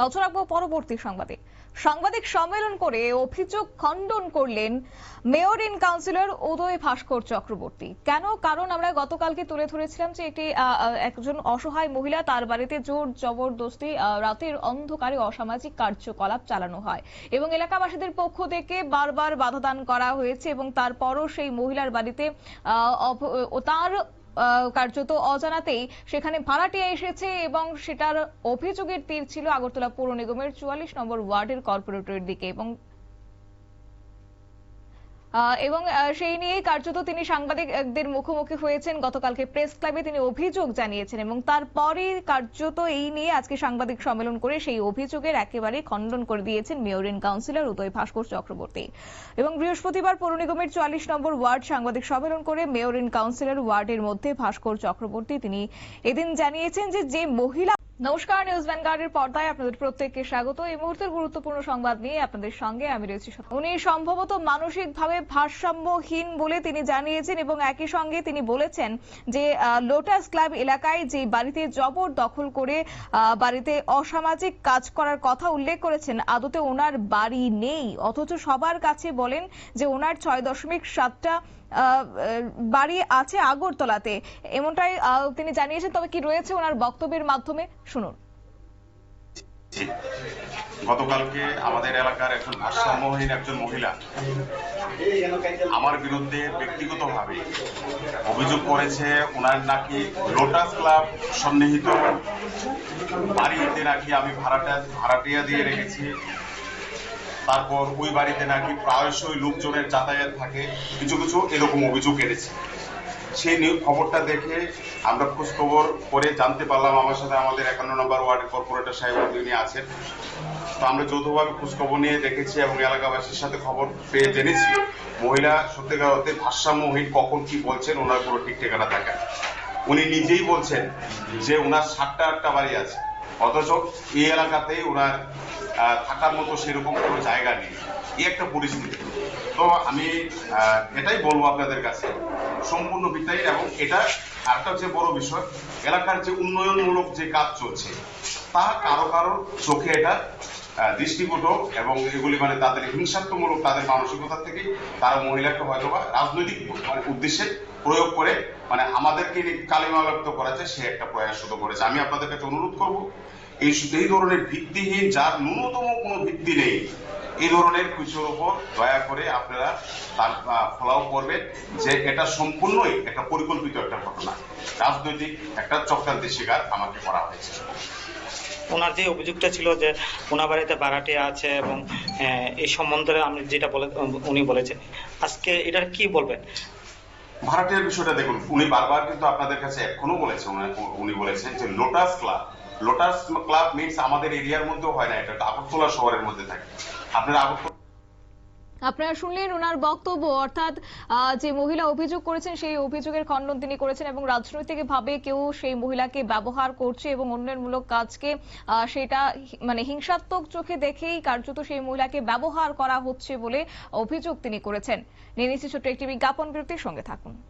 নজর রাখব পরবর্তী সংবাদে। সাংবাদিক সম্মেলন করে অভিযোগ খণ্ডন করলেন mayor in councillor Uday Bhaskar Chakraborty. কেন, কারণ আমরা গতকালকে তুলে ধরেছিলাম যে একটি একজন অসহায় মহিলা তার বাড়িতে জোর জবরদস্তি রাতের অন্ধকারে অসামাজিক কার্যকলাপ চালানো হয় এবং এলাকাবাসীদের পক্ষ থেকে বারবার বাধাদান করা হয়েছে এবং তারপরও সেই মহিলার বাড়িতে তার কার্যত অজানাতেই সেখানে ভাড়াটিয়া এসেছে এবং সেটার অভিযোগের তীর ছিল আগরতলা পৌর নিগমের চুয়াল্লিশ নম্বর ওয়ার্ডের কর্পোরেটরের দিকে এবং এবং সেই নিয়ে কার্যত তিনি সাংবাদিকদের মুখোমুখি হয়েছেন। গতকালকে প্রেস ক্লাবে তিনি অভিযোগ জানিয়েছেন এবং তারপরে কার্যত এই নিয়ে আজকে সাংবাদিক সম্মেলন করে সেই অভিযোগের একেবারে খণ্ডন করে দিয়েছেন mayor in councillor Uday Bhaskar Chakraborty. এবং বৃহস্পতিবার পৌর নিগমের চুয়াল্লিশ নম্বর ওয়ার্ড সাংবাদিক সম্মেলন করে মেয়র ইন কাউন্সিলর ওয়ার্ডের মধ্যে ভাস্কর চক্রবর্তী তিনি এদিন জানিয়েছেন যে যে মহিলা নমস্কার, নিউজ ভ্যানগার্ডের পর্দায় আপনাদের প্রত্যেককে স্বাগত। এই মুহূর্তের গুরুত্বপূর্ণ সংবাদ নিয়ে আপনাদের সঙ্গে আমি রয়েছি উনি সম্ভবত মানসিকভাবে ভারসাম্যহীন বলে তিনি জানিয়েছেন এবং একই সঙ্গে তিনি বলেছেন যে লোটাস ক্লাব এলাকায় যে বাড়িতে জবর দখল করে বাড়িতে অসামাজিক কাজ করার কথা উল্লেখ করেছেন, আদতে ওনার বাড়ি নেই। অথচ সবার কাছে বলেন যে, ওনার ছয় দশমিক সাতটা বাড়ি আছে আগরতলাতে। এমনটাই তিনি জানিয়েছেন, তবে কি রয়েছে ওনার বক্তব্যের মাধ্যমে? শুনুন। গতকালকে আমাদের এলাকার একজন ভারসাম্যহীন একজন মহিলা আমার বিরুদ্ধে ব্যক্তিগতভাবে অভিযোগ করেছে, ওনার নাকি লোটাস ক্লাব সন্নিহিত বাড়িতে নাকি আমি ভাড়াটা ভাড়াটিয়া দিয়ে রেখেছি। তারপর ওই বাড়িতে নাকি প্রায়শই লোকজনের যাতায়াত থাকে। কিছু কিছু এরকম অভিযোগ এনেছে। সেই খবরটা দেখে আমরা খোঁজ খবর করে জানতে পারলাম আমার সাথে আমাদের একান্ন নম্বর ওয়ার্ডের কর্পোরেটর সাহেব তিনি আছেন। তো আমরা যৌথভাবে খোঁজ খবর নিয়ে দেখেছি এবং এলাকাবাসীর সাথে খবর পেয়ে জেনেছি। মহিলা সত্যিকার অর্থে ভারসাম্যহীন কখন কি বলছেন, ওনার পুরো ঠিক ঠিকানা থাকে। উনি নিজেই বলছেন যে ওনার সাতটা, আটটা বাড়ি আছে। অথচ এই এলাকাতে ওনার থাকার মতো সেরকম কোনো জায়গা নেই। এই একটা পরিস্থিতি। তো আমি এটাই বলব আপনাদের কাছে। সম্পূর্ণ বিতাই এবং এটা আরেকটা হচ্ছে বড় বিষয়। এলাকার যে উন্নয়নমূলক যে কাজ চলছে তা কারও কারও চোখে এটা আহ, এবং এগুলি মানে তাদের হিংসাত্মমূলক তাদের মানসিকতা থেকে তারা মহিলাকে হয়তো বা রাজনৈতিক মানে উদ্দেশ্যে প্রয়োগ করে মানে আমাদেরকে কালিমা ব্যক্ত করা যায় সে একটা প্রয়াস শুধু করেছে। আমি আপনাদের কাছে অনুরোধ করব এই এই ধরনের ভিত্তিহীন যার ন্যূনতম কোনো ভিত্তি নেই। এই ধরনের কিছুর উপর দয়া করে আপনারা তার ফলাও করবেন যে এটা সম্পূর্ণই একটা পরিকল্পিত একটা ঘটনা। রাজনৈতিক একটা চক্রান্তের শিকার আমাকে করা হয়েছে। ওনার যে অভিযোগটা ছিল যে ওনার বাড়িতে ভাড়াটিয়া আছে এবং এই সম্বন্ধে আমি যেটা বলে উনি বলেছেন আজকে এটার কি বলবেন? ভাড়াটিয়ার বিষয়টা দেখুন উনি বারবার কিন্তু আপনাদের কাছে এখনও বলেছেন উনি বলেছেন যে lotus club lotus club means আমাদের এরিয়ার মধ্যেও হয় না এটা আগরতলা শহরের মধ্যে থাকে। আপনারা আগরতলা আপনারা শুনলেন ওনার বক্তব্য অর্থাৎ যে মহিলা অভিযোগ করেছেন সেই অভিযোগের খণ্ডন তিনি করেছেন এবং রাজনৈতিক ভাবে কেউ সেই মহিলাকে ব্যবহার করছে এবং উন্নয়নমূলক কাজকে আহ, সেটা মানে হিংসাত্মক চোখে দেখেই কার্যত সেই মহিলাকে ব্যবহার করা হচ্ছে বলে অভিযোগ তিনি করেছেন। নিয়ে ছোট্ট একটি বিজ্ঞাপন বিরতির সঙ্গে থাকুন।